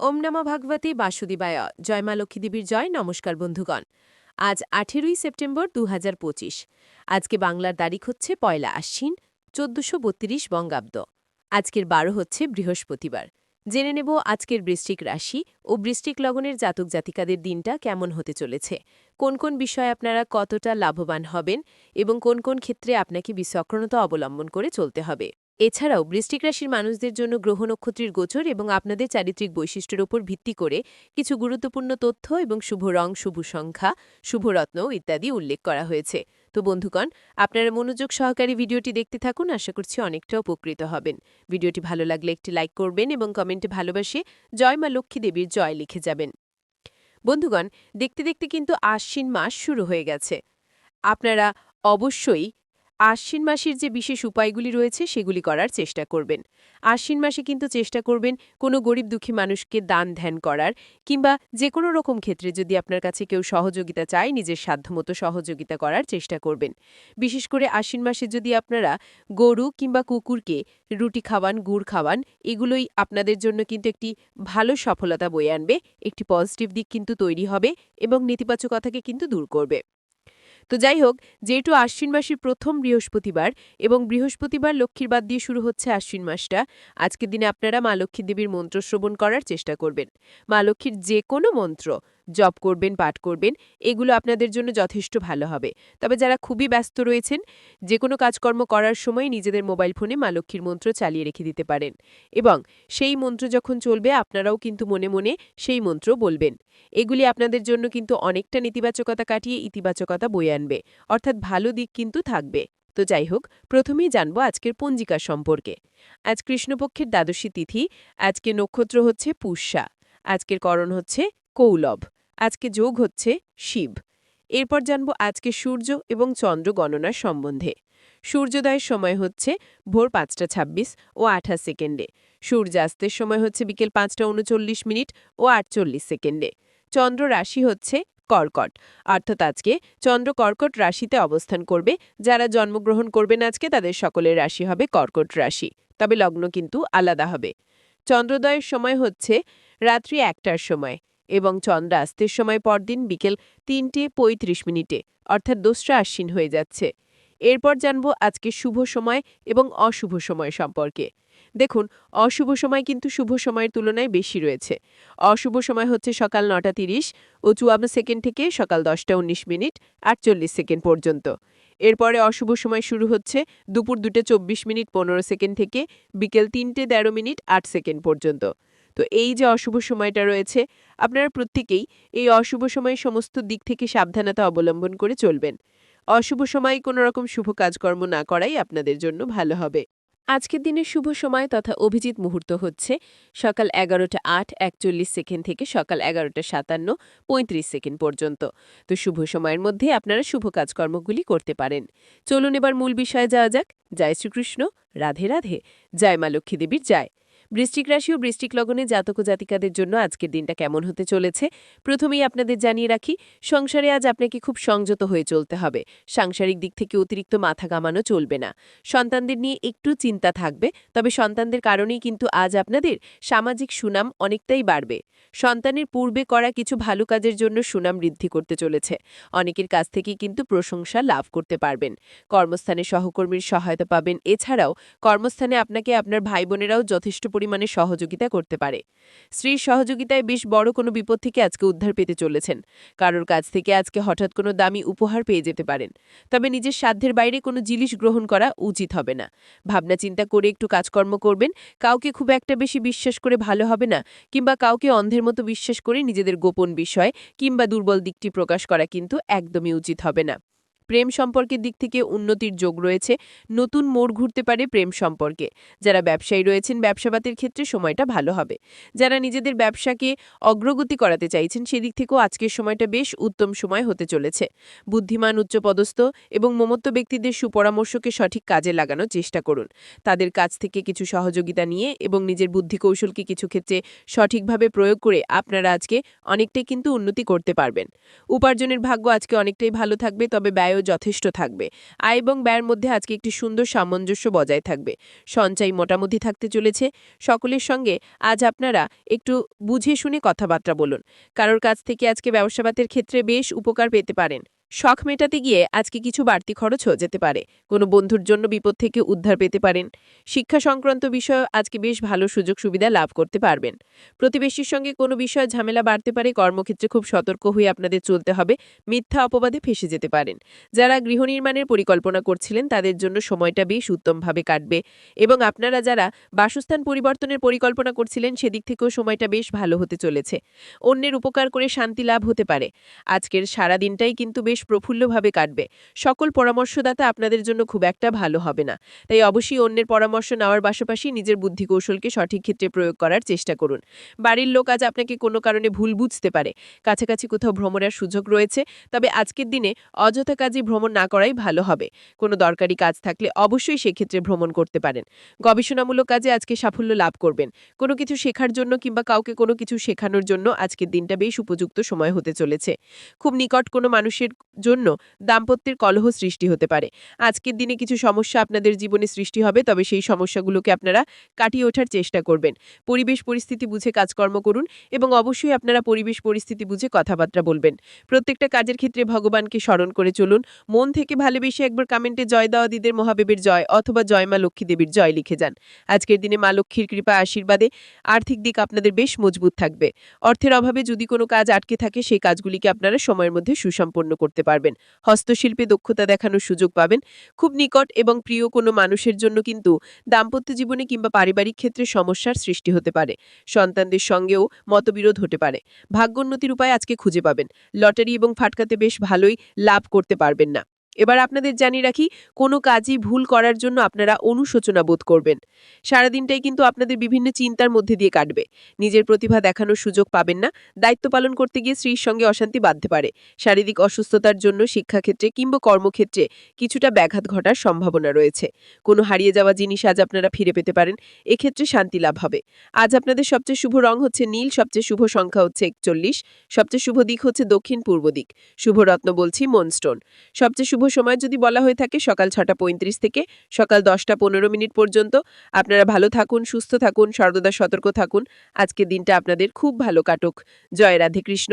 ওম নমঃ ভাগবতী বাসুদেবায়। জয় মা লক্ষ্মীদেবীর জয়। নমস্কার বন্ধুগণ। আজ আঠেরোই সেপ্টেম্বর দু হাজার পঁচিশ। আজকে বাংলার তারিখ হচ্ছে পয়লা আশ্বিন, চোদ্দশো বত্রিশ বঙ্গাব্দ। আজকের বারো হচ্ছে বৃহস্পতিবার। জেনে নেব আজকের বৃষ্টিক রাশি ও বৃশ্চিক লগনের জাতক জাতিকাদের দিনটা কেমন হতে চলেছে। কোন কোন বিষয়ে আপনারা কতটা লাভবান হবেন এবং কোন কোন ক্ষেত্রে আপনাকে বিচক্রণতা অবলম্বন করে চলতে হবে। এছাড়াও বৃষ্টিক রাশির মানুষদের জন্য গ্রহ নক্ষত্রের গোচর এবং আপনাদের চারিত্রিক বৈশিষ্ট্যের ওপর ভিত্তি করে কিছু গুরুত্বপূর্ণ তথ্য এবং শুভ রং, শুভ সংখ্যা শুভরত্ন ইত্যাদি উল্লেখ করা হয়েছে। তো বন্ধুগণ, আপনারা মনোযোগ সহকারী ভিডিওটি দেখতে থাকুন, আশা করছি অনেকটা উপকৃত হবেন। ভিডিওটি ভালো লাগলে একটি লাইক করবেন এবং কমেন্টে ভালোবাসে জয় মা লক্ষ্মী দেবীর জয় লিখে যাবেন। বন্ধুগণ, দেখতে দেখতে কিন্তু আশ্বিন মাস শুরু হয়ে গেছে। আপনারা অবশ্যই আশ্বিন মাসের যে বিশেষ উপায়গুলি রয়েছে, সেগুলি করার চেষ্টা করবেন। আশ্বিন মাসে কিন্তু চেষ্টা করবেন কোনো গরিব দুঃখী মানুষকে দান ধ্যান করার কিংবা যে কোনো রকম ক্ষেত্রে যদি আপনার কাছে কেউ সহযোগিতা চায়, নিজের সাধ্যমতো সহযোগিতা করার চেষ্টা করবেন। বিশেষ করে আশ্বিন মাসে যদি আপনারা গরু কিংবা কুকুরকে রুটি খাওয়ান, গুড় খাওয়ান, এগুলোই আপনাদের জন্য কিন্তু একটি ভালো সফলতা বয়ে আনবে, একটি পজিটিভ দিক কিন্তু তৈরি হবে এবং নেতিবাচকতাকে কিন্তু দূর করবে। তো যাই হোক যেহেতু আশ্বিন মাসের প্রথম বৃহস্পতিবার এবং বৃহস্পতিবার লক্ষ্মীর বাদ দিয়ে শুরু হচ্ছে আশ্বিন মাসটা, আজকের দিনে আপনারা মা লক্ষ্মী দেবীর মন্ত্র শ্রবণ করার চেষ্টা করবেন। মা লক্ষ্মীর যে কোনো মন্ত্র জপ করবেন, পাঠ করবেন, এগুলো আপনাদের জন্য যথেষ্ট ভালো হবে। তবে যারা খুবই ব্যস্ত রয়েছেন যে কোনো কাজকর্ম করার সময় নিজেদের মোবাইল ফোনে মা লক্ষ্মীর মন্ত্র চালিয়ে রেখে দিতে পারেন। এবং সেই মন্ত্র যখন চলবে, আপনারাও কিন্তু মনে মনে সেই মন্ত্র বলবেন। এগুলি আপনাদের জন্য কিন্তু অনেকটা নেতিবাচকতা কাটিয়ে ইতিবাচকতা বয়ে আনবে। অর্থাৎ ভালো দিক কিন্তু থাকবে। তো যাই হোক, প্রথমেই জানব আজকের পঞ্জিকা সম্পর্কে। আজ কৃষ্ণপক্ষের দ্বাদশী তিথি আজকে নক্ষত্র হচ্ছে পুষ্যা, আজকের করণ হচ্ছে কৌলভ। আজকে যোগ হচ্ছে শিব। এরপর জানব আজকে সূর্য এবং চন্দ্র গণনার সম্বন্ধে। সূর্যোদয়ের সময় হচ্ছে ভোর পাঁচটা ছাব্বিশ ও আঠাশ সেকেন্ডে। সূর্যাস্তের সময় হচ্ছে বিকেল পাঁচটা উনচল্লিশ মিনিট ও আটচল্লিশ সেকেন্ডে। চন্দ্র রাশি হচ্ছে কর্কট। অর্থাৎ আজকে চন্দ্র কর্কট রাশিতে অবস্থান করবে। যারা জন্মগ্রহণ করবেন আজকে তাদের সকলের রাশি হবে কর্কট রাশি। তবে লগ্ন কিন্তু আলাদা হবে। চন্দ্রোদয়ের সময় হচ্ছে রাত্রি একটার সময়। এবং চন্দ্রাস্তের সময় পরদিন বিকেল তিনটে পঁয়ত্রিশ মিনিটে, অর্থাৎ দোসরা আশ্বিন হয়ে যাচ্ছে। এরপর জানব আজকে শুভ সময় এবং অশুভ সময় সম্পর্কে। দেখুন, অশুভ সময় কিন্তু শুভ সময়ের তুলনায় বেশি রয়েছে। অশুভ সময় হচ্ছে সকাল নটা তিরিশ ও চুয়ান্ন সেকেন্ড থেকে সকাল দশটা উনিশ মিনিট, আটচল্লিশ সেকেন্ড পর্যন্ত। এরপরে অশুভ সময় শুরু হচ্ছে দুপুর দুটো চব্বিশ মিনিট পনেরো সেকেন্ড থেকে, বিকেল তিনটে তেরো মিনিট, আট সেকেন্ড পর্যন্ত। তো এই যে অশুভ সময়টা রয়েছে, আপনারা প্রত্যেকেই এই অশুভ সময়ে সমস্ত দিক থেকে সাবধানতা অবলম্বন করে চলবেন। অশুভ সময় কোনো রকম শুভ কাজকর্ম না করাই আপনাদের জন্য ভালো হবে। আজকের দিনের শুভ সময় তথা অভিজিৎ মুহূর্ত হচ্ছে সকাল এগারোটা আট একচল্লিশ সেকেন্ড থেকে সকাল এগারোটা সাতান্ন পঁয়ত্রিশ সেকেন্ড পর্যন্ত। তো শুভ সময়ের মধ্যে আপনারা শুভ কাজকর্মগুলি করতে পারেন। চলুন এবার মূল বিষয়ে যাওয়া যাক। জয় শ্রীকৃষ্ণ। রাধে রাধে। জয় মা লক্ষ্মী দেবীর জয়। বৃষ্টিক রাশি ও বৃষ্টিক লগনে জাতক ও জাতিকাদের জন্য আজকের দিনটা কেমন হতে চলেছে? প্রথমেই আপনাদের জানিয়ে রাখি, সংসারে আজ আপনাকে খুব সংযত হয়ে চলতে হবে। সাংসারিক দিক থেকে অতিরিক্ত মাথা কামানো চলবে না। সন্তানদের নিয়ে একটু চিন্তা থাকবে, তবে সন্তানদের কারণেই কিন্তু আজ আপনাদের সামাজিক সুনাম অনেকটাই বাড়বে। সন্তানের পূর্বে করা কিছু ভালো কাজের জন্য সুনাম বৃদ্ধি করতে চলেছে। অনেকের কাছ থেকেই কিন্তু প্রশংসা লাভ করতে পারবেন। কর্মস্থানে সহকর্মীর সহায়তা পাবেন। এছাড়াও কর্মস্থানে আপনাকে আপনার ভাই বোনেরাও যথেষ্ট পরিমাণে সহযোগিতা করতে পারে। স্ত্রীর সহযোগিতায় বেশ বড় কোনো বিপদ থেকে আজকে উদ্ধার পেতে চলেছেন। কারোর কাছ থেকে আজকে হঠাৎ কোনো দামি উপহার পেয়ে যেতে পারেন। তবে নিজের সাধ্যের বাইরে কোনো জিনিস গ্রহণ করা উচিত হবে না। ভাবনা চিন্তা করে একটু কাজকর্ম করবেন, কাউকে খুব একটা বেশি বিশ্বাস করে ভালো হবে না, কিংবা কাউকে অন্ধের মতো বিশ্বাস করে নিজেদের গোপন বিষয় কিংবা দুর্বল দিকটি প্রকাশ করা কিন্তু একদমই উচিত হবে না। প্রেম সম্পর্কের দিক থেকে উন্নতির যোগ রয়েছে। নতুন মোড় ঘুরতে পারে প্রেম সম্পর্কে। যারা ব্যবসায়ী রয়েছেন ব্যবসাবাতির ক্ষেত্রে সময়টা ভালো হবে। যারা নিজেদের ব্যবসাকে অগ্রগতি করাতে চাইছেন, সেদিক থেকেও আজকের সময়টা বেশ উত্তম সময় হতে চলেছে। বুদ্ধিমান, উচ্চপদস্থ এবং মমত্ব ব্যক্তিদের সুপরামর্শকে সঠিক কাজে লাগানোর চেষ্টা করুন। তাদের কাছ থেকে কিছু সহযোগিতা নিয়ে এবং নিজের বুদ্ধি কৌশলকে কিছু ক্ষেত্রে সঠিকভাবে প্রয়োগ করে আপনারা আজকে অনেকটাই কিন্তু উন্নতি করতে পারবেন। উপার্জনের ভাগ্য আজকে অনেকটাই ভালো থাকবে, তবে ব্যয় আয়ও যথেষ্ট থাকবে। আয় এবং ব্যয়ের মধ্যে আজকে একটি সুন্দর সামঞ্জস্য বজায় থাকবে। সঞ্চয় মোটামুটি থাকতে চলেছে। সকলের সঙ্গে আজ আপনারা একটু বুঝে শুনে কথাবার্তা বলুন। কারোর কাছ থেকে আজকে ব্যবসাবাতের ক্ষেত্রে বেশ উপকার পেতে পারেন। শখ মেটাতে গিয়ে আজকে কিছু বাড়তি খরচও যেতে পারে। কোনো বন্ধুর জন্য বিপদ থেকে উদ্ধার পেতে পারেন। শিক্ষা সংক্রান্ত বিষয়ে আজকে বেশ ভালো সুযোগ সুবিধা লাভ করতে পারবেন। প্রতিবেশীর সঙ্গে কোনো বিষয়ে ঝামেলা বাড়তে পারে, কর্মক্ষেত্রে খুব সতর্ক হয়ে আপনাদের চলতে হবে, মিথ্যা অপবাদে ফেসে যেতে পারেন। যারা গৃহ নির্মাণের পরিকল্পনা করছিলেন, তাদের জন্য সময়টা বেশ উত্তমভাবে কাটবে এবং আপনারা যারা বাসস্থান পরিবর্তনের পরিকল্পনা করছিলেন, সেদিক থেকেও সময়টা বেশ ভালো হতে চলেছে। অন্যের উপকার করে শান্তি লাভ হতে পারে। আজকের সারা দিনটাই কিন্তু বেশ প্রফুল্লভাবে কাটবে। সকল পরামর্শদাতা আপনাদের জন্য খুব একটা ভালো হবে না। তাই অবশ্যই অন্যের পরামর্শ নেওয়ার পাশাপাশি নিজের বুদ্ধি কৌশলকে সঠিক ক্ষেত্রে প্রয়োগ করার চেষ্টা করুন। বাড়ির লোক আজ আপনাকে কোনো কারণে ভুল বুঝতে পারে। কাছাকাছি কোথাও ভ্রমণের সুযোগ রয়েছে। তবে আজকের দিনে অযথা কাজে ভ্রমণ না করাই ভালো হবে। কোনো দরকারি কাজ থাকলে অবশ্যই সেক্ষেত্রে ভ্রমণ করতে পারেন। গবেষণামূলক কাজে আজকে সাফল্য লাভ করবেন। কোনো কিছু শেখার জন্য কিংবা কাউকে কোনো কিছু শেখানোর জন্য আজকের দিনটা বেশ উপযুক্ত সময় হতে চলেছে। খুব নিকট কোনো মানুষের জন্য দাম্পত্যের কলহ সৃষ্টি হতে পারে। আজকের দিনে কিছু সমস্যা আপনাদের জীবনে সৃষ্টি হবে, তবে সেই সমস্যাগুলোকে আপনারা কাটিয়ে ওঠার চেষ্টা করবেন। পরিবেশ পরিস্থিতি বুঝে কাজকর্ম করুন এবং অবশ্যই আপনারা পরিবেশ পরিস্থিতি বুঝে কথাবার্তা বলবেন। প্রত্যেকটা কাজের ক্ষেত্রে ভগবানকে স্মরণ করে চলুন। মন থেকে ভালোবেসে একবার কমেন্টে জয় দেওয়া দিদের মহাদেবের জয় অথবা জয় মা লক্ষ্মী দেবীর জয় লিখে যান। আজকের দিনে মা লক্ষ্মীর কৃপা আশীর্বাদে আর্থিক দিক আপনাদের বেশ মজবুত থাকবে। অর্থের অভাবে যদি কোনো কাজ আটকে থাকে, সেই কাজগুলিকে আপনারা সময়ের মধ্যে সুসম্পন্ন করতে পারবেন। হস্তশিল্পে দক্ষতা দেখানোর সুযোগ পাবেন। খুব নিকট এবং প্রিয় কোনো মানুষের জন্য কিন্তু দাম্পত্য জীবনে কিংবা পারিবারিক ক্ষেত্রে সমস্যার সৃষ্টি হতে পারে। সন্তানদের সঙ্গেও মতবিরোধ হতে পারে। ভাগ্যোন্নতির উপায় আজকে খুঁজে পাবেন। লটারি এবং ফাটকাতে বেশ ভালোই লাভ করতে পারবেন না। এবার আপনাদের জানিয়ে রাখি, কোনো কাজই ভুল করার জন্য আপনারা অনুশোচনা বোধ করবেন। সারাদিনটাই কিন্তু আপনাদের বিভিন্ন চিন্তার মধ্যে দিয়ে কাটবে। নিজের প্রতিভা দেখানোর সুযোগ পাবেন না, দায়িত্ব পালন করতে গিয়ে স্ত্রীর সঙ্গে অশান্তি বাঁধতে পারে। শারীরিক অসুস্থতার জন্য শিক্ষাক্ষেত্রে কিংবা কর্মক্ষেত্রে কিছুটা ব্যাঘাত ঘটার সম্ভাবনা রয়েছে। কোনো হারিয়ে যাওয়া জিনিস আজ আপনারা ফিরে পেতে পারেন, এক্ষেত্রে শান্তি লাভ হবে। আজ আপনাদের সবচেয়ে শুভ রং হচ্ছে নীল, সবচেয়ে শুভ সংখ্যা হচ্ছে একচল্লিশ, সবচেয়ে শুভ দিক হচ্ছে দক্ষিণ পূর্ব দিক। শুভ রত্ন বলছি মনস্টোন সবচেয়ে শুভ সময় যদি বলা হয়ে থাকে, সকাল ছটা পঁয়ত্রিশ থেকে সকাল দশটা পনেরো মিনিট পর্যন্ত। আপনারা ভালো থাকুন, সুস্থ থাকুন, সর্বদা সতর্ক থাকুন। আজকে দিনটা আপনাদের খুব ভালো কাটুক। জয় রাধে কৃষ্ণ।